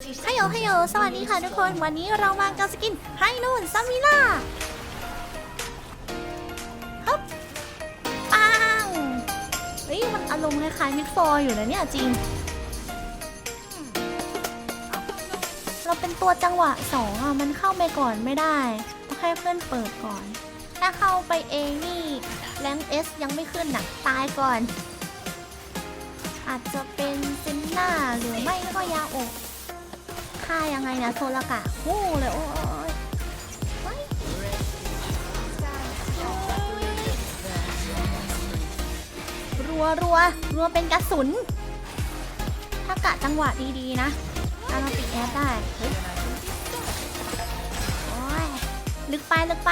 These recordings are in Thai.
ฮัลโหลฮัลโหลสวัสดีค่ะทุกคน วันนี้เรามากับสกินไฮนูนซัมมิล่าฮึบปังเฮ้ยมันอารมณ์คล้ายๆมิดฟอร์อยู่นะเนี่ยจริง เราเป็นตัวจังหวะสองอะ มันเข้าไปก่อนไม่ได้ต้องให้เพื่อนเปิดก่อน ถ้าเข้าไปเองนี่แรงเอสยังไม่ขึ้นหนักตายก่อน อาจจะเป็นเซนน่าหรือไม่ก็ยาโอก ฆ่ายังไงนะโทรกะโอ้เลยโอ้ยรัวรัวรัวเป็นกระสุน ถ้ากะจังหวะดีๆนะอาราติแอดได้เฮ้ยโอ้ยลึกไปลึกไป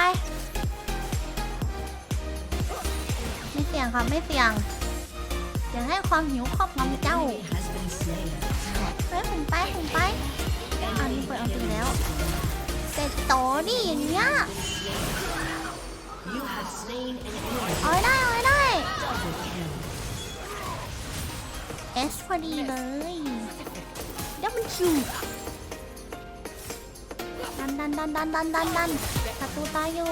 ไม่เสี่ยงครับไม่เสี่ยงอย่าให้ความหิวครอบงำเจ้าเฮ้ยผมไปผมไป อันนี้เปิดเอาจริงแล้ว แต่โตดิอย่างเงี้ยเอาให้ได้เอาให้ได้ เอสพอดีเลยดับเบิลคิวดันดันดันดันดันดันดันประตูตายอยู่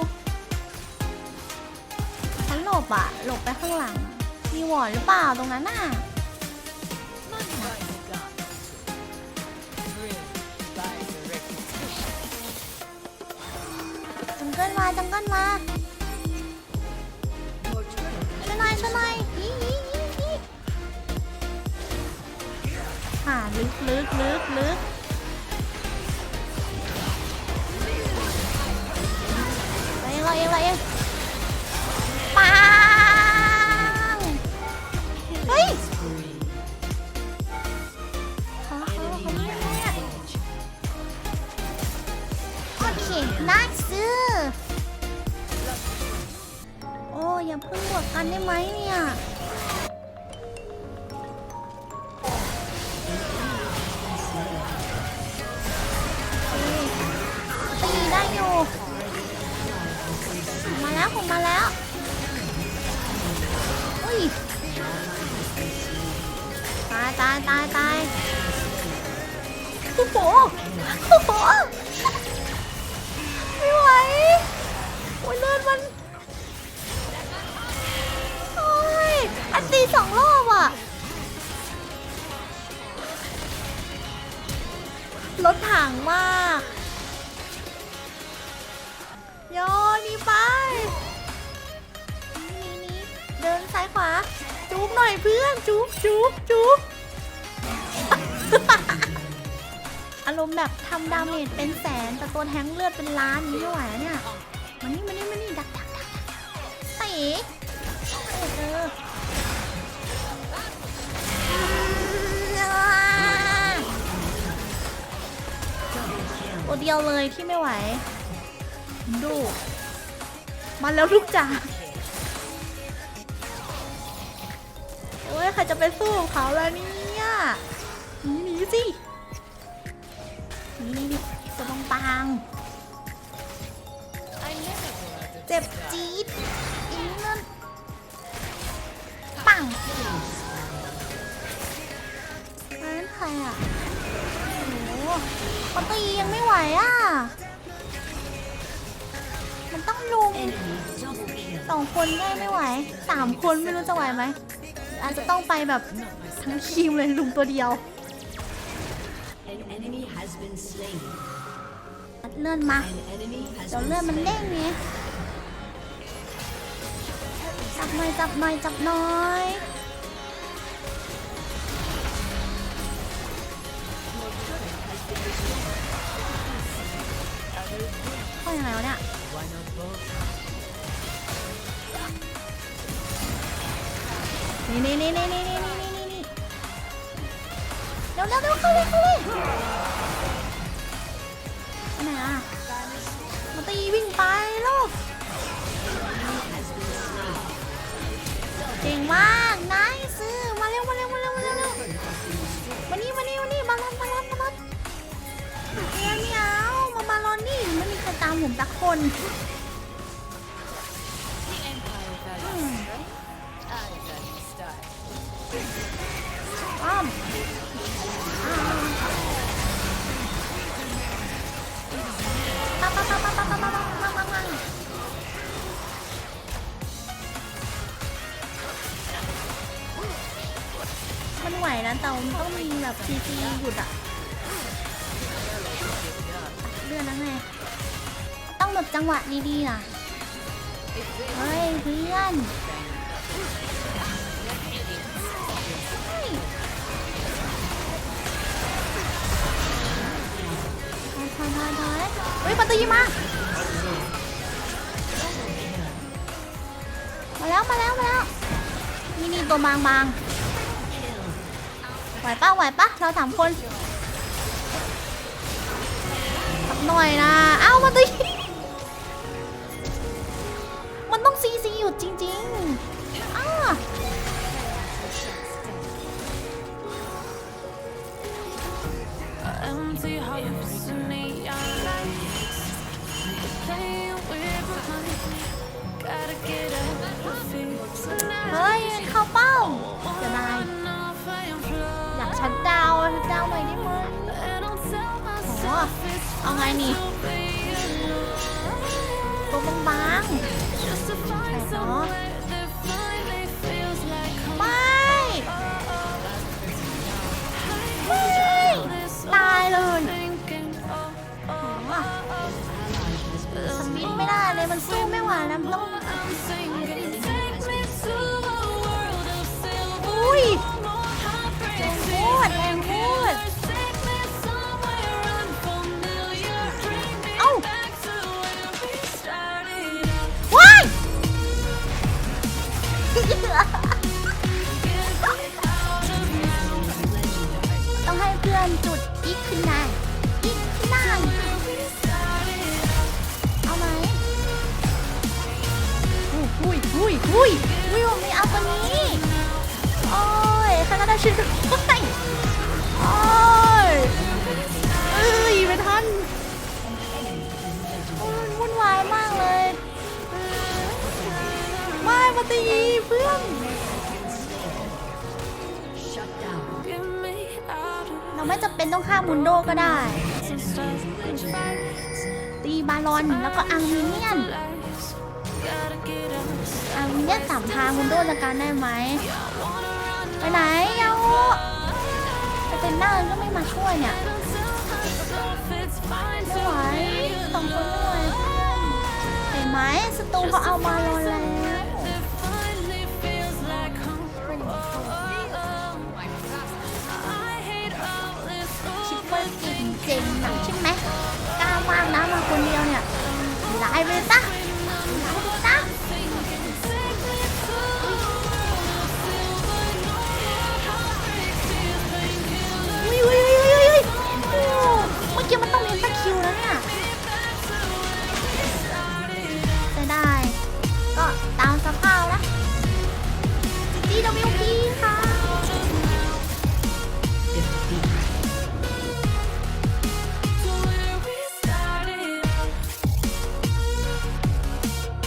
ฉันหลบอะหลบไปข้างหลัง มีหวอนหรือเปล่าตรงนั้นน่ะ มาจังเกิลมาช่วยหน่อยช่วยหน่อยยี่ยี่ยี่ยี่อ่าลึกลึกลึกลึกเราเองเราเองเราเอง ตายตายตายโอ้โหโอ้โหไม่ไหวโอ้ยเลือดมันโอ้ยอันตีสองรอบอะรถถังมากโยนนี่ไปนี่นี่เดินซ้ายขวาจุ๊บหน่อยเพื่อนจุ๊บจุ๊บจุ๊บารมณ์แบบทำดาเมจเป็นแสน แต่ตัวแทงเลือดเป็นล้านนี่ไม่ไหวอะเนี่ยมานี่มานี่มานี่ดักดักดักดักเตะเออตัวเดียวเลยที่ไม่ไหว ดู มาแล้วลูกจ๋าโอ้ยใครจะไปสู้เขาแล้วเนี่ยหนีหนีสิ จ็บจี๊ดอีนั่นปังนนั้นใครอะโอ้โหเขาตียังไม่ไหวอะ มันต้องลุมสองคนได้ไม่ไหวสามคนไม่รู้จะไหวไหม อาจจะต้องไปแบบทั้งทีมเลยลุมตัวเดียวเลื่อนมาเดี๋ยวเลื่อนมันเด้งไง จับหน่อยจับหน่อยจับหน่อยเข้ายังไงวะเนี่ยนี่นี่นี่นี่นี่นี่นี่นี่นี่เร็วเร็วเร็วเข้าเลยเข้าเลยไปไหนอะมาตีวิ่งไป เก่งมากนายซื้อมาเร็วมาเร็วมาเร็วมาเร็วเร็วมานี่มานี่มานี่มาลอนมาลอนมาลอนเอ้ยวเมียวมามาลอนนี่ไม่มีใครตามผมสักคน มันไหวนะแต่มันต้องมีแบบซีซีหยุดอะเลื่อนแล้วไง ต้องแบบจังหวะดีๆน่ะ เฮ้ยเพื่อนเฮ้ยถอยถอยถอยเฮ้ยปาตีมา มาแล้วมาแล้วมาแล้ว นี่นี่ตัวบางบาง ไหวปะไหวปะเราสามคนสักหน่อยนะ เอ้ามานตีมันต้องซีซีหยุดจริงๆอ้าเฮ้ยเข้าเป้าจะได้ หน่อยได้ไหม I don't tell อ๋อ myself it's เอาไงนี่ be alone ตัวบางๆ Just to find somewhere that finally feels like home ไม่ไม่ตายเลย Thinking oh ว่ะสมิธไม่ได้เลยมันสู้ไม่ไหวแล้วมันต้อง ตีเพื่อนเราไม่จำเป็นต้องฆ่ามุนโดก็ได้ ตีบาลอนแล้วก็อังมิเนียนอังมิเนียนสามทางมุนโดจัดการได้ไหมไปไหนยาไปเป็นหน้าก็ไม่มาช่วยเนี่ยไม่ไหวสองคนไม่ไหวเพื่อนเห็นไหมสตูเขาเอาบา จ๋หนักใช่ไหมกล้ามางนะมาคนเดียวเนี่ยหลายไปซะร้ายไป